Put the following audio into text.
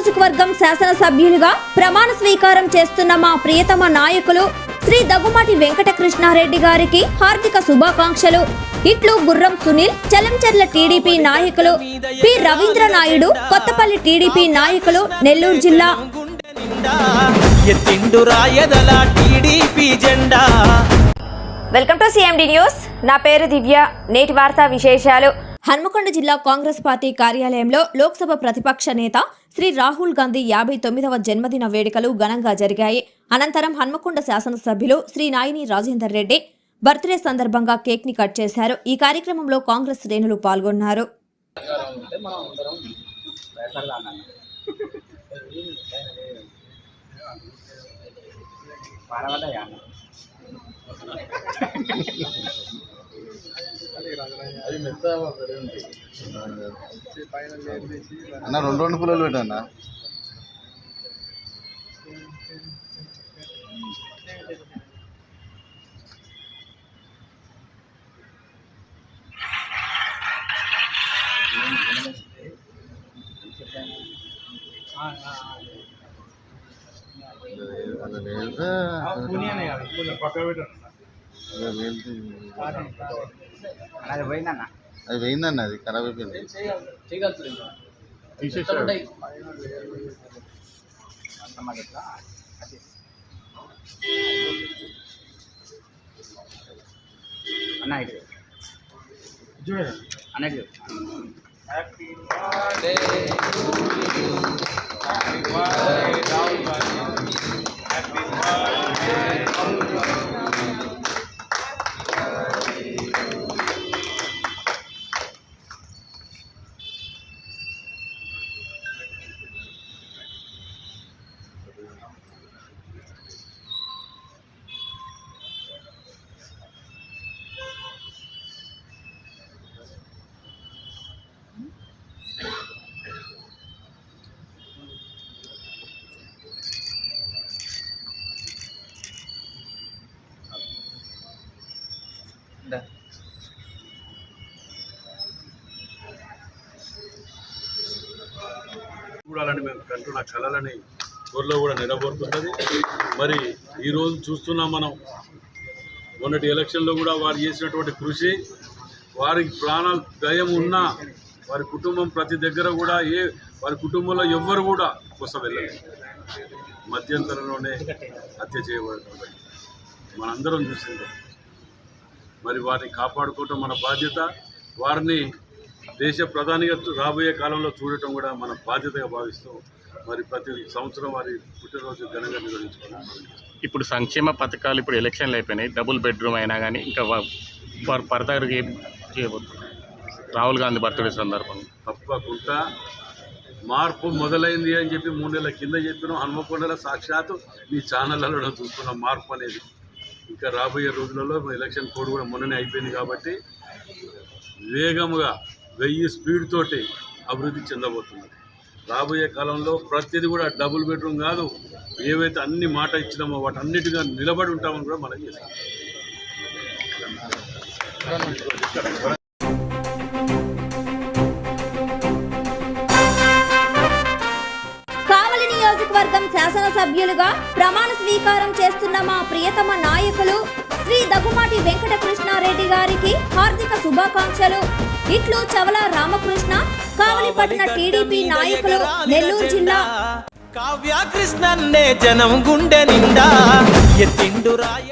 నియోజకవర్గం శాసనసభ్యులుగా ప్రమాణ స్వీకారం చేస్తున్న మా ప్రియతమ నాయకులు శ్రీ దగ్గుమాటి వెంకటకృష్ణారెడ్డి గారికి హార్దిక శుభాకాంక్షలు. ఇట్లు గుర్రం సునీల్ చలంచర్ల టీడీపీ నాయకులు పి. రవీంద్ర నాయుడు కొత్తపల్లి టీడీపీ నాయకులు నెల్లూరు జిల్లా. Welcome to CMD news. నా పేరు దివ్య. నేటి వార్తా విశేషాలు. హన్మకొండ జిల్లా కాంగ్రెస్ పార్టీ కార్యాలయంలో లోక్సభ ప్రతిపక్ష నేత శ్రీ రాహుల్ గాంధీ యాభై తొమ్మిదవ జన్మదిన వేడుకలు ఘనంగా జరిగాయి. అనంతరం హన్మకొండ శాసనసభ్యులు శ్రీ నాయిని రాజేందర్ రెడ్డి బర్త్డే సందర్భంగా కేక్ని కట్ చేశారు. ఈ కార్యక్రమంలో కాంగ్రెస్ శ్రేణులు పాల్గొన్నారు. అన్న రెండు రెండు పుల్లలు పెట్టన్న అది పోయిందన్న. అది పోయిందన్న అది ఖరాబ్ అయిపోయింది. అన్న ఇటు అన్న ఇటు చూడాలని మేము కంటున్న కళలని త్వరలో కూడా నిలబడుతున్నది మరి ఈరోజు చూస్తున్నాం మనం మొన్నటి ఎలక్షన్లో కూడా వారు చేసినటువంటి కృషి వారికి ప్రాణాలు దయం ఉన్నా వారి కుటుంబం ప్రతి దగ్గర కూడా ఏ వారి కుటుంబంలో ఎవ్వరు కూడా కొస వెళ్ళలేదు. మధ్యంతరంలోనే హత్య చేయబడుతుంది మనందరం చూసిందాం. మరి వారిని కాపాడుకోవటం మన బాధ్యత. వారిని దేశ ప్రధానిగా రాబోయే కాలంలో చూడటం కూడా మన బాధ్యతగా భావిస్తూ మరి ప్రతి సంవత్సరం వారి పుట్టినరోజు ఘనంగా నిర్వహించుకోవడం ఇప్పుడు సంక్షేమ పథకాలు ఇప్పుడు ఎలక్షన్లు అయిపోయినాయి. డబుల్ బెడ్రూమ్ అయినా కానీ ఇంకా ఫర్దర్గా ఏం చేయబోతున్నారు రాహుల్ గాంధీ బర్త్డే సందర్భంగా. తప్పకుండా. మార్పు మొదలైంది అని చెప్పి మూడు నెలల కింద చెప్పినాం. హన్మకొండల సాక్షాత్తు మీ ఛానళ్ళలో చూస్తున్నాం మార్పు అనేది. ఇంకా రాబోయే రోజులలో ఎలక్షన్ కోడ్ కూడా మొన్ననే అయిపోయింది కాబట్టి వేగముగా వెయ్యి స్పీడ్ తోటి అభివృద్ధి చెందబోతున్నది. రాబోయే కాలంలో ప్రతిదీ కూడా డబుల్ బెడ్రూమ్ కాదు ఏవైతే అన్ని మాట ఇచ్చినామో వాటన్నిటిగా నిలబడి ఉంటామని కూడా మనం చేస్తాం. శాసనసభ్యులుగా ప్రమాణ స్వీకారం చేస్తున్న మా ప్రియతమ నాయకులు శ్రీ దగ్గుమాటి వెంకటకృష్ణారెడ్డి గారికి హార్దిక శుభాకాంక్షలు. ఇట్లు చవల రామకృష్ణ కావలిపట్న టీడీపీ నాయకులు నెల్లూరు జిల్లా. కావ్య కృష్ణన్నే జనం గుండె నిండా. ఎత్తిండు రాయ